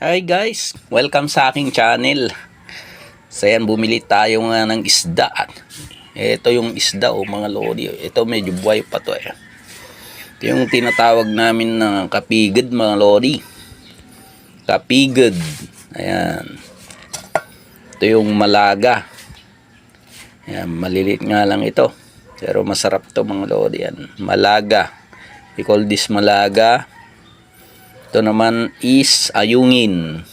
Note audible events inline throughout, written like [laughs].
Hi guys, welcome sa aking channel. So yan, bumili tayo nga ng isda. Ito yung isda o mga lodi. Ito medyo buhay pa to eh. Ito yung tinatawag namin na kapigad mga lodi. Kapigad. Ayan. Ito yung malaga. Ayan, malilit nga lang ito. Pero masarap to mga lodi yan. Malaga. We call this malaga. Ito naman is ayungin.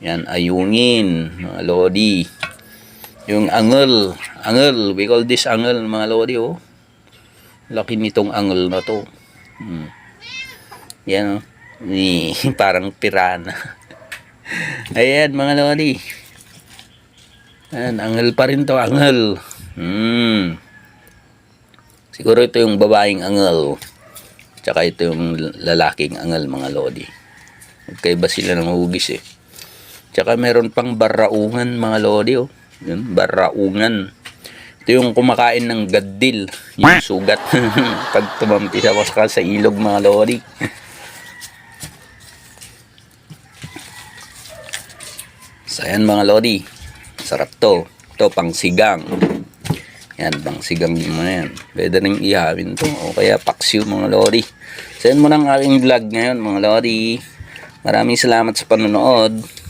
Yan, ayungin, mga lodi. Yung angel, angel, we call this angel, mga lodi, oh. Laki nitong angel na to. Hmm. Yan, oh. Ni, [laughs] parang pirana. [laughs] Ayan, mga lodi. Ayan, angel pa rin to, angel. Hmm. Siguro ito yung babaeng angel. Tsaka ito yung lalaking angal mga lodi. Magkaiba sila ng hugis eh. Tsaka meron pang baraungan mga lodi oh. Yun, baraungan. Ito yung kumakain ng gaddil. Yung sugat. [laughs] Pag tumampis ako sa, sa ilog mga lodi. [laughs] so mga lodi. Sarap to. Ito pang sigang. Yan, pang sigang mo na yan. Pwede rin ihawin to. O kaya paksiw mga lodi. Send mo ng aking vlog ngayon mga lodi. Maraming salamat sa panonood.